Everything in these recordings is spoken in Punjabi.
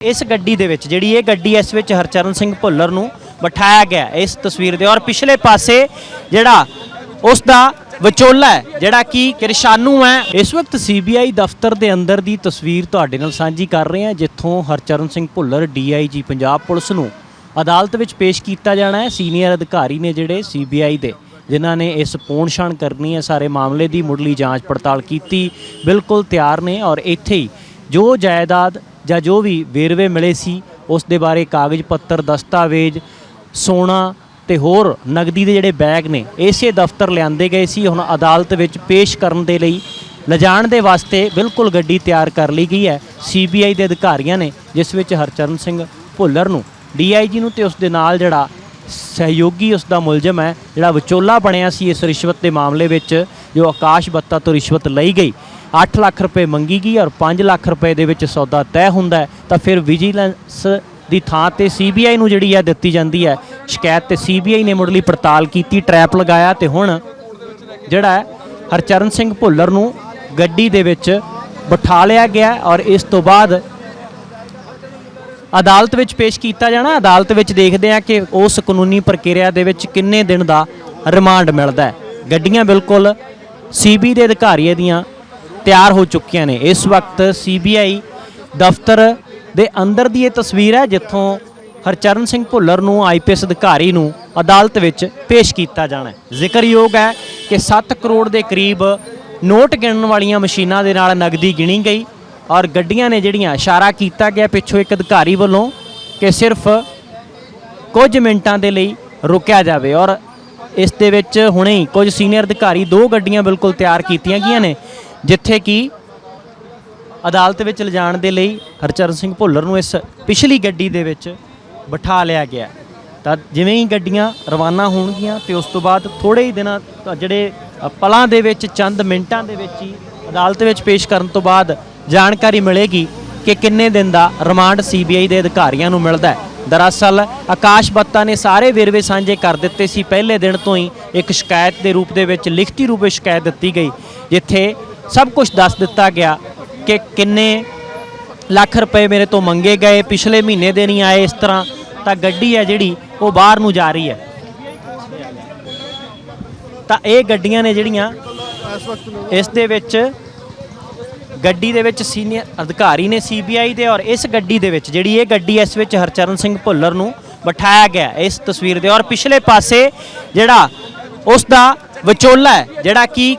ਇਸ ਗੱਡੀ ਦੇ ਵਿੱਚ, ਜਿਹੜੀ ਇਹ ਗੱਡੀ ਇਸ ਵਿੱਚ ਹਰਚਰਨ ਸਿੰਘ ਭੁੱਲਰ ਨੂੰ ਬਿਠਾਇਆ ਗਿਆ, ਇਸ ਤਸਵੀਰ ਦੇ, ਔਰ ਪਿਛਲੇ ਪਾਸੇ ਜਿਹੜਾ ਉਸ ਦਾ ਵਿਚੋਲਾ ਹੈ, ਜਿਹੜਾ ਕਿ ਕਿਰਸ਼ਾਨੂ ਹੈ, ਇਸ ਵਕਤ ਸੀਬੀਆਈ ਦਫ਼ਤਰ ਦੇ ਅੰਦਰ ਦੀ ਤਸਵੀਰ ਤੁਹਾਡੇ ਨਾਲ ਸਾਂਝੀ ਕਰ ਰਹੇ ਹਾਂ, ਜਿੱਥੋਂ ਹਰਚਰਨ ਸਿੰਘ ਭੁੱਲਰ ਡੀਆਈਜੀ ਪੰਜਾਬ ਪੁਲਿਸ ਨੂੰ ਅਦਾਲਤ ਵਿੱਚ ਪੇਸ਼ ਕੀਤਾ ਜਾਣਾ ਹੈ। ਸੀਨੀਅਰ ਅਧਿਕਾਰੀ ਨੇ ਜਿਹੜੇ ਸੀਬੀਆਈ ਦੇ, ਜਿਨ੍ਹਾਂ ਨੇ ਇਸ ਪੋਣਛਾਣ ਕਰਨੀ ਹੈ, ਸਾਰੇ ਮਾਮਲੇ ਦੀ ਮੁੱਢਲੀ ਜਾਂਚ ਪੜਤਾਲ ਕੀਤੀ, ਬਿਲਕੁਲ ਤਿਆਰ ਨੇ, ਔਰ ਇੱਥੇ ਹੀ ਜੋ ਜਾਇਦਾਦ ਜਾਂ ਜੋ ਵੀ ਵੇਰਵੇ ਮਿਲੇ ਸੀ, ਉਸ ਦੇ ਬਾਰੇ ਕਾਗਜ਼, ਪੱਤਰ, ਦਸਤਾਵੇਜ਼, ਸੋਨਾ ਤੇ ਹੋਰ ਨਗਦੀ ਦੇ ਜਿਹੜੇ ਬੈਗ ਨੇ, ਇਸੇ ਦਫ਼ਤਰ ਲਿਆਂਦੇ ਗਏ ਸੀ। ਹੁਣ ਅਦਾਲਤ ਵਿੱਚ ਪੇਸ਼ ਕਰਨ ਦੇ ਲਈ ਲਿਜਾਣ ਦੇ ਵਾਸਤੇ ਬਿਲਕੁਲ ਗੱਡੀ ਤਿਆਰ ਕਰ ਲਈ ਗਈ ਹੈ। ਸੀਬੀਆਈ ਦੇ ਅਧਿਕਾਰੀਆਂ ਨੇ ਜਿਸ ਵਿੱਚ ਹਰਚਰਨ ਸਿੰਘ ਭੁੱਲਰ ਨੂੰ, ਡੀਆਈਜੀ ਨੂੰ ਤੇ ਉਸ ਦੇ ਨਾਲ ਜਿਹੜਾ ਸਹਿਯੋਗੀ ਉਸ ਦਾ ਮੁਲਜ਼ਮ ਹੈ, ਜਿਹੜਾ ਵਿਚੋਲਾ ਬਣਿਆ ਸੀ ਇਸ ਰਿਸ਼ਵਤ ਦੇ ਮਾਮਲੇ ਵਿੱਚ, ਜੋ ਆਕਾਸ਼ ਬੱਤਾ ਤੋਂ ਰਿਸ਼ਵਤ ਲਈ ਗਈ। 8 ਲੱਖ ਰੁਪਏ ਮੰਗੀ ਗਈ ਔਰ 5 ਲੱਖ ਰੁਪਏ ਦੇ ਵਿੱਚ ਸੌਦਾ ਤੈਅ ਹੁੰਦਾ ਤਾਂ ਫਿਰ ਵਿਜੀਲੈਂਸ ਦੀ ਥਾਂ ਤੇ ਸੀਬੀਆਈ ਨੂੰ ਜਿਹੜੀ ਹੈ ਦਿੱਤੀ ਜਾਂਦੀ ਹੈ। ਸ਼ਿਕਾਇਤ ਤੇ ਸੀਬੀਆਈ ਨੇ ਮੁੱਢਲੀ ਪੜਤਾਲ ਕੀਤੀ, ਟਰੈਪ ਲਗਾਇਆ ਤੇ ਹੁਣ ਜਿਹੜਾ ਹਰਚਰਨ ਸਿੰਘ ਭੁੱਲਰ ਨੂੰ ਗੱਡੀ ਦੇ ਵਿੱਚ ਬਿਠਾ ਲਿਆ ਗਿਆ ਔਰ ਇਸ ਤੋਂ ਬਾਅਦ ਅਦਾਲਤ ਵਿੱਚ ਪੇਸ਼ ਕੀਤਾ ਜਾਣਾ। ਅਦਾਲਤ ਵਿੱਚ ਦੇਖਦੇ ਆ ਕਿ ਉਸ ਕਾਨੂੰਨੀ ਪ੍ਰਕਿਰਿਆ ਦੇ ਵਿੱਚ ਕਿੰਨੇ ਦਿਨ ਦਾ ਰਿਮਾਂਡ ਮਿਲਦਾ ਹੈ। ਗੱਡੀਆਂ ਬਿਲਕੁਲ ਸੀਬੀ ਦੇ ਅਧਿਕਾਰੀਆਂ ਦੀਆਂ ਤਿਆਰ ਹੋ ਚੁੱਕੀਆਂ ਨੇ। ਇਸ ਵਕਤ ਸੀਬੀਆਈ ਦਫ਼ਤਰ ਦੇ ਅੰਦਰ ਦੀ ਇਹ ਤਸਵੀਰ ਹੈ, ਜਿੱਥੋਂ ਹਰਚਰਨ ਸਿੰਘ ਭੁੱਲਰ ਨੂੰ ਆਈਪੀਐਸ ਅਧਿਕਾਰੀ ਨੂੰ ਅਦਾਲਤ ਵਿੱਚ ਪੇਸ਼ ਕੀਤਾ ਜਾਣਾ ਹੈ। ਜ਼ਿਕਰਯੋਗ ਹੈ ਕਿ 7 ਕਰੋੜ ਦੇ ਕਰੀਬ ਨੋਟ ਗਿਣਨ ਵਾਲੀਆਂ ਮਸ਼ੀਨਾਂ ਦੇ ਨਾਲ ਨਗਦੀ ਗਿਣੀ ਗਈ ਔਰ ਗੱਡੀਆਂ ਨੇ ਜਿਹੜੀਆਂ ਇਸ਼ਾਰਾ ਕੀਤਾ ਗਿਆ ਪਿੱਛੋਂ ਇੱਕ ਅਧਿਕਾਰੀ ਵੱਲੋਂ ਕਿ ਸਿਰਫ ਕੁਝ ਮਿੰਟਾਂ ਦੇ ਲਈ ਰੁਕਿਆ ਜਾਵੇ ਔਰ ਇਸ ਦੇ ਵਿੱਚ ਹੁਣੇ ਹੀ ਕੁਝ ਸੀਨੀਅਰ ਅਧਿਕਾਰੀ ਦੋ ਗੱਡੀਆਂ ਬਿਲਕੁਲ ਤਿਆਰ ਕੀਤੀਆਂ ਗਈਆਂ ਨੇ। ਜਿੱਥੇ ਕਿ ਅਦਾਲਤ ਵਿੱਚ ਲਿਜਾਣ ਦੇ ਲਈ ਹਰਚਰਨ ਸਿੰਘ ਭੁੱਲਰ ਨੂੰ ਇਸ ਪਿਛਲੀ ਗੱਡੀ ਦੇ ਵਿੱਚ ਬਿਠਾ ਲਿਆ ਗਿਆ ਤਾਂ ਜਿਵੇਂ ਹੀ ਗੱਡੀਆਂ ਰਵਾਨਾ ਹੋਣਗੀਆਂ ਤੇ ਉਸ ਤੋਂ ਬਾਅਦ ਥੋੜੇ ਹੀ ਦਿਨਾਂ ਜਿਹੜੇ ਪਲਾਂ ਦੇ ਵਿੱਚ ਚੰਦ ਮਿੰਟਾਂ ਦੇ ਵਿੱਚ ਹੀ ਅਦਾਲਤ ਵਿੱਚ ਪੇਸ਼ ਕਰਨ ਤੋਂ ਬਾਅਦ ਜਾਣਕਾਰੀ ਮਿਲੇਗੀ ਕਿ ਕਿੰਨੇ ਦਿਨ ਦਾ ਰਿਮਾਂਡ ਸੀਬੀਆਈ ਦੇ ਅਧਿਕਾਰੀਆਂ ਨੂੰ ਮਿਲਦਾ ਹੈ। ਦਰਅਸਲ ਆਕਾਸ਼ ਬੱਤਾ ਨੇ ਸਾਰੇ ਵੇਰਵੇ ਸਾਂਝੇ ਕਰ ਦਿੱਤੇ ਸੀ। ਪਹਿਲੇ ਦਿਨ ਤੋਂ ਹੀ ਇੱਕ ਸ਼ਿਕਾਇਤ ਦੇ ਰੂਪ ਦੇ ਵਿੱਚ ਲਿਖਤੀ ਰੂਪ ਵਿੱਚ ਸ਼ਿਕਾਇਤ ਦਿੱਤੀ ਗਈ, ਜਿੱਥੇ ਸਭ ਕੁਝ ਦੱਸ ਦਿੱਤਾ ਗਿਆ ਕਿ ਕਿੰਨੇ ਲੱਖ ਰੁਪਏ ਮੇਰੇ ਤੋਂ ਮੰਗੇ ਗਏ, ਪਿਛਲੇ ਮਹੀਨੇ ਦੇ ਨਹੀਂ ਆਏ ਇਸ ਤਰ੍ਹਾਂ, ਤਾਂ ਗੱਡੀ ਹੈ ਜਿਹੜੀ, ਉਹ ਬਾਹਰ ਨੂੰ ਜਾ ਰਹੀ ਹੈ। ਤਾਂ ਇਹ ਗੱਡੀਆਂ ਨੇ ਜਿਹੜੀਆਂ, ਇਸ ਦੇ ਵਿੱਚ ਗੱਡੀ ਦੇ ਵਿੱਚ ਸੀਨੀਅਰ ਅਧਿਕਾਰੀ ਨੇ ਸੀਬੀਆਈ ਦੇ ਔਰ ਇਸ ਗੱਡੀ ਦੇ ਵਿੱਚ, ਜਿਹੜੀ ਇਹ ਗੱਡੀ ਇਸ ਵਿੱਚ ਹਰਚਰਨ ਸਿੰਘ ਭੁੱਲਰ ਨੂੰ ਬਿਠਾਇਆ ਗਿਆ ਇਸ ਤਸਵੀਰ ਦੇ। ਔਰ ਪਿਛਲੇ ਪਾਸੇ ਜਿਹੜਾ ਉਸ ਦਾ ਵਿਚੋਲਾ ਹੈ, ਜਿਹੜਾ ਕਿ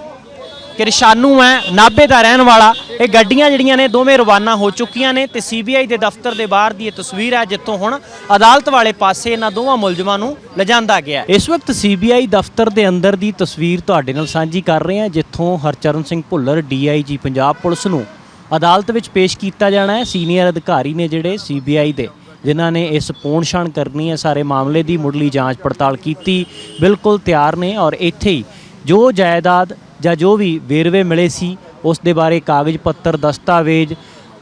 ਕਿਰਸ਼ਾਨੂ ਹੈ, ਨਾਭੇ ਦਾ ਰਹਿਣ ਵਾਲਾ। ਇਹ ਗੱਡੀਆਂ ਜਿਹੜੀਆਂ ਨੇ, ਦੋਵੇਂ ਰਵਾਨਾ ਹੋ ਚੁੱਕੀਆਂ ਨੇ ਤੇ ਸੀਬੀਆਈ ਦੇ ਦਫ਼ਤਰ ਦੇ ਬਾਹਰ ਦੀ ਇਹ ਤਸਵੀਰ ਹੈ, ਜਿੱਥੋਂ ਹੁਣ ਅਦਾਲਤ ਵਾਲੇ ਪਾਸੇ ਇਹਨਾਂ ਦੋਵਾਂ ਮੁਲਜ਼ਮਾਂ ਨੂੰ ਲਿਜਾਂਦਾ ਗਿਆ ਇਸ ਵਕਤ ਸੀਬੀਆਈ ਦਫ਼ਤਰ ਦੇ ਅੰਦਰ ਦੀ ਤਸਵੀਰ ਤੁਹਾਡੇ ਨਾਲ ਸਾਂਝੀ ਕਰ ਰਹੇ ਹਾਂ, ਜਿੱਥੋਂ ਹਰਚਰਨ ਸਿੰਘ ਭੁੱਲਰ, ਡੀਆਈਜੀ ਪੰਜਾਬ ਪੁਲਿਸ ਨੂੰ ਅਦਾਲਤ ਵਿੱਚ ਪੇਸ਼ ਕੀਤਾ ਜਾਣਾ ਹੈ। ਸੀਨੀਅਰ ਅਧਿਕਾਰੀ ਨੇ ਜਿਹੜੇ ਸੀਬੀਆਈ ਦੇ, ਜਿਨ੍ਹਾਂ ਨੇ ਇਸ ਪੋਣਛਾਣ ਕਰਨੀ ਹੈ, ਸਾਰੇ ਮਾਮਲੇ ਦੀ ਮੁੱਢਲੀ ਜਾਂਚ ਪੜਤਾਲ ਕੀਤੀ, ਬਿਲਕੁਲ ਤਿਆਰ ਨੇ ਔਰ ਇੱਥੇ ਹੀ ਜੋ ਜਾਇਦਾਦ ਜਾਂ ਜੋ ਵੀ ਵੇਰਵੇ ਮਿਲੇ ਸੀ, ਉਸ ਦੇ ਬਾਰੇ ਕਾਗਜ਼ ਪੱਤਰ, ਦਸਤਾਵੇਜ਼,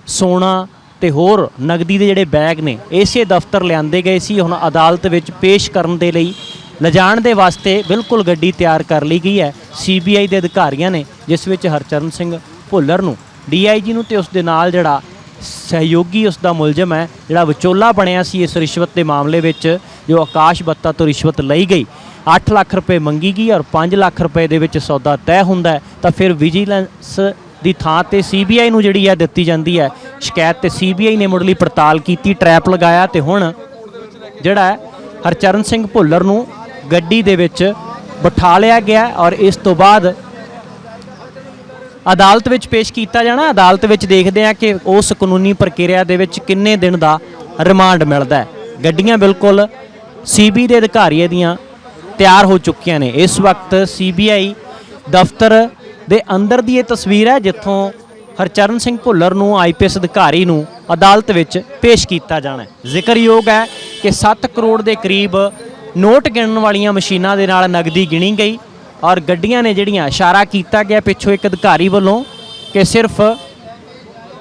ਸੋਨਾ ਤੇ ਹੋਰ ਨਗਦੀ ਦੇ ਜਿਹੜੇ ਬੈਗ ਨੇ, ਇਸੇ ਦਫ਼ਤਰ ਲਿਆਂਦੇ ਗਏ ਸੀ। ਹੁਣ ਅਦਾਲਤ ਵਿੱਚ ਪੇਸ਼ ਕਰਨ ਦੇ ਲਈ ਲਿਜਾਣ ਦੇ ਵਾਸਤੇ ਬਿਲਕੁਲ ਗੱਡੀ ਤਿਆਰ ਕਰ ਲਈ ਗਈ ਹੈ। ਸੀਬੀਆਈ ਦੇ ਅਧਿਕਾਰੀਆਂ ਨੇ, ਜਿਸ ਵਿੱਚ ਹਰਚਰਨ ਸਿੰਘ ਭੁੱਲਰ ਨੂੰ, ਡੀਆਈਜੀ ਨੂੰ ਤੇ ਉਸ ਦੇ ਨਾਲ ਜਿਹੜਾ ਸਹਿਯੋਗੀ ਉਸ ਦਾ ਮੁਲਜ਼ਮ ਹੈ, ਜਿਹੜਾ ਵਿਚੋਲਾ ਬਣਿਆ ਸੀ ਇਸ ਰਿਸ਼ਵਤ ਦੇ ਮਾਮਲੇ ਵਿੱਚ, ਜੋ ਆਕਾਸ਼ ਬੱਤਾ ਤੋਂ ਰਿਸ਼ਵਤ ਲਈ ਗਈ। 8 ਲੱਖ ਰੁਪਏ ਮੰਗੀ ਗਈ ਔਰ 5 ਲੱਖ ਰੁਪਏ ਦੇ ਵਿੱਚ ਸੌਦਾ ਤੈਅ ਹੁੰਦਾ ਤਾਂ ਫਿਰ ਵਿਜੀਲੈਂਸ ਦੀ ਥਾਂ ਤੇ ਸੀਬੀਆਈ ਨੂੰ ਜਿਹੜੀ ਹੈ ਦਿੱਤੀ ਜਾਂਦੀ ਹੈ। ਸ਼ਿਕਾਇਤ ਤੇ ਸੀਬੀਆਈ ਨੇ ਮੁੱਢਲੀ ਪੜਤਾਲ ਕੀਤੀ, ਟਰੈਪ ਲਗਾਇਆ ਤੇ ਹੁਣ ਜਿਹੜਾ ਹਰਚਰਨ ਸਿੰਘ ਭੁੱਲਰ ਨੂੰ ਗੱਡੀ ਦੇ ਵਿੱਚ ਬਿਠਾ ਲਿਆ ਗਿਆ ਔਰ ਇਸ ਤੋਂ ਬਾਅਦ ਅਦਾਲਤ ਵਿੱਚ ਪੇਸ਼ ਕੀਤਾ ਜਾਣਾ। ਅਦਾਲਤ ਵਿੱਚ ਦੇਖਦੇ ਆ ਕਿ ਉਸ ਕਾਨੂੰਨੀ ਪ੍ਰਕਿਰਿਆ ਦੇ ਵਿੱਚ ਕਿੰਨੇ ਦਿਨ ਦਾ ਰਿਮਾਂਡ ਮਿਲਦਾ ਹੈ। ਗੱਡੀਆਂ ਬਿਲਕੁਲ ਸੀਬੀ ਦੇ ਅਧਿਕਾਰੀਆਂ ਦੀਆਂ ਤਿਆਰ ਹੋ ਚੁੱਕੀਆਂ ਨੇ। ਇਸ ਵਕਤ ਸੀਬੀਆਈ ਦਫ਼ਤਰ ਦੇ ਅੰਦਰ ਦੀ ਇਹ ਤਸਵੀਰ ਹੈ, ਜਿੱਥੋਂ ਹਰਚਰਨ ਸਿੰਘ ਭੁੱਲਰ ਨੂੰ ਆਈਪੀਐਸ ਅਧਿਕਾਰੀ ਨੂੰ ਅਦਾਲਤ ਵਿੱਚ ਪੇਸ਼ ਕੀਤਾ ਜਾਣਾ ਹੈ। ਜ਼ਿਕਰਯੋਗ ਹੈ ਕਿ 7 ਕਰੋੜ ਦੇ ਕਰੀਬ ਨੋਟ ਗਿਣਨ ਵਾਲੀਆਂ ਮਸ਼ੀਨਾਂ ਦੇ ਨਾਲ ਨਗਦੀ ਗਿਣੀ ਗਈ ਔਰ ਗੱਡੀਆਂ ਨੇ ਜਿਹੜੀਆਂ ਇਸ਼ਾਰਾ ਕੀਤਾ ਗਿਆ ਪਿੱਛੋਂ ਇੱਕ ਅਧਿਕਾਰੀ ਵੱਲੋਂ ਕਿ ਸਿਰਫ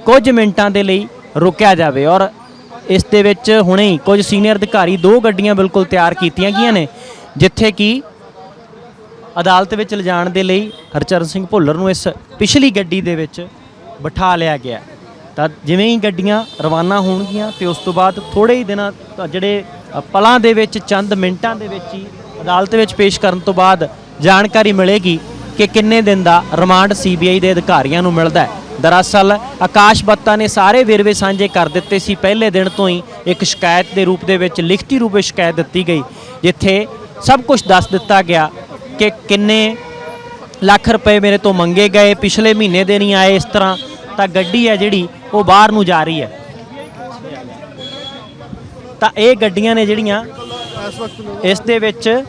ਕੁਝ ਮਿੰਟਾਂ ਦੇ ਲਈ ਰੁਕਿਆ ਜਾਵੇ ਔਰ ਇਸ ਦੇ ਵਿੱਚ ਹੁਣੇ ਹੀ ਕੁਝ ਸੀਨੀਅਰ ਅਧਿਕਾਰੀ ਦੋ ਗੱਡੀਆਂ ਬਿਲਕੁਲ ਤਿਆਰ ਕੀਤੀਆਂ ਗਈਆਂ ਨੇ। ਜਿੱਥੇ ਕਿ ਅਦਾਲਤ ਵਿੱਚ ਲਿਜਾਣ ਦੇ ਲਈ ਹਰਚਰਨ ਸਿੰਘ ਭੁੱਲਰ ਨੂੰ ਇਸ ਪਿਛਲੀ ਗੱਡੀ ਦੇ ਵਿੱਚ ਬਿਠਾ ਲਿਆ ਗਿਆ। ਤਾਂ ਜਿਵੇਂ ਹੀ ਗੱਡੀਆਂ ਰਵਾਨਾ ਹੋਣਗੀਆਂ ਤੇ ਉਸ ਤੋਂ ਬਾਅਦ ਥੋੜੇ ਹੀ ਦਿਨਾਂ ਜਿਹੜੇ ਪਲਾਂ ਦੇ ਵਿੱਚ, ਚੰਦ ਮਿੰਟਾਂ ਦੇ ਵਿੱਚ ਹੀ ਅਦਾਲਤ ਵਿੱਚ ਪੇਸ਼ ਕਰਨ ਤੋਂ ਬਾਅਦ ਜਾਣਕਾਰੀ ਮਿਲੇਗੀ ਕਿ ਕਿੰਨੇ ਦਿਨ ਦਾ ਰਿਮਾਂਡ ਸੀਬੀਆਈ ਦੇ ਅਧਿਕਾਰੀਆਂ ਨੂੰ ਮਿਲਦਾ ਹੈ। ਦਰਅਸਲ ਆਕਾਸ਼ ਬੱਤਾ ਨੇ ਸਾਰੇ ਵੇਰਵੇ ਸਾਂਝੇ ਕਰ ਦਿੱਤੇ ਸੀ। ਪਹਿਲੇ ਦਿਨ ਤੋਂ ਹੀ ਇੱਕ ਸ਼ਿਕਾਇਤ ਦੇ ਰੂਪ ਦੇ ਵਿੱਚ, ਲਿਖਤੀ ਰੂਪ ਵਿੱਚ ਸ਼ਿਕਾਇਤ ਦਿੱਤੀ ਗਈ, ਜਿੱਥੇ ਸਭ ਕੁਝ ਦੱਸ ਦਿੱਤਾ ਗਿਆ ਕਿ ਕਿੰਨੇ ਲੱਖ ਰੁਪਏ ਮੇਰੇ ਤੋਂ ਮੰਗੇ ਗਏ, ਪਿਛਲੇ ਮਹੀਨੇ ਦੇ ਨਹੀਂ ਆਏ ਇਸ ਤਰ੍ਹਾਂ, ਤਾਂ ਗੱਡੀ ਹੈ ਜਿਹੜੀ, ਉਹ ਬਾਹਰ ਨੂੰ ਜਾ ਰਹੀ ਹੈ। ਤਾਂ ਇਹ ਗੱਡੀਆਂ ਨੇ ਜਿਹੜੀਆਂ, ਇਸ ਦੇ ਵਿੱਚ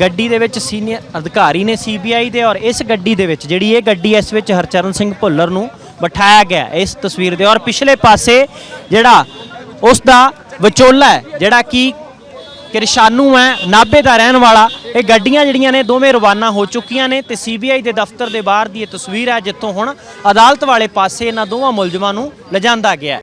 ਗੱਡੀ ਦੇ ਵਿੱਚ ਸੀਨੀਅਰ ਅਧਿਕਾਰੀ ਨੇ ਸੀਬੀਆਈ ਦੇ ਔਰ ਇਸ ਗੱਡੀ ਦੇ ਵਿੱਚ ਜਿਹੜੀ ਇਹ ਗੱਡੀ ਇਸ ਵਿੱਚ ਹਰਚਰਨ ਸਿੰਘ ਭੁੱਲਰ ਨੂੰ ਬਿਠਾਇਆ ਗਿਆ ਇਸ ਤਸਵੀਰ ਦੇ। ਔਰ ਪਿਛਲੇ ਪਾਸੇ ਜਿਹੜਾ ਉਸ ਦਾ ਵਿਚੋਲਾ ਹੈ, ਜਿਹੜਾ ਕਿ ਕਿਰਸ਼ਾਨੂ ਹੈ, ਨਾਭੇ ਦਾ ਰਹਿਣ ਵਾਲਾ। ਇਹ ਗੱਡੀਆਂ ਜਿਹੜੀਆਂ ਨੇ, ਦੋਵੇਂ ਰਵਾਨਾ ਹੋ ਚੁੱਕੀਆਂ ਨੇ ਤੇ ਸੀਬੀਆਈ ਦੇ ਦਫ਼ਤਰ ਦੇ ਬਾਹਰ ਦੀ ਇਹ ਤਸਵੀਰ ਹੈ, ਜਿੱਥੋਂ ਹੁਣ ਅਦਾਲਤ ਵਾਲੇ ਪਾਸੇ ਇਹਨਾਂ ਦੋਵਾਂ ਮੁਲਜ਼ਮਾਂ ਨੂੰ ਲਿਜਾਂਦਾ ਗਿਆ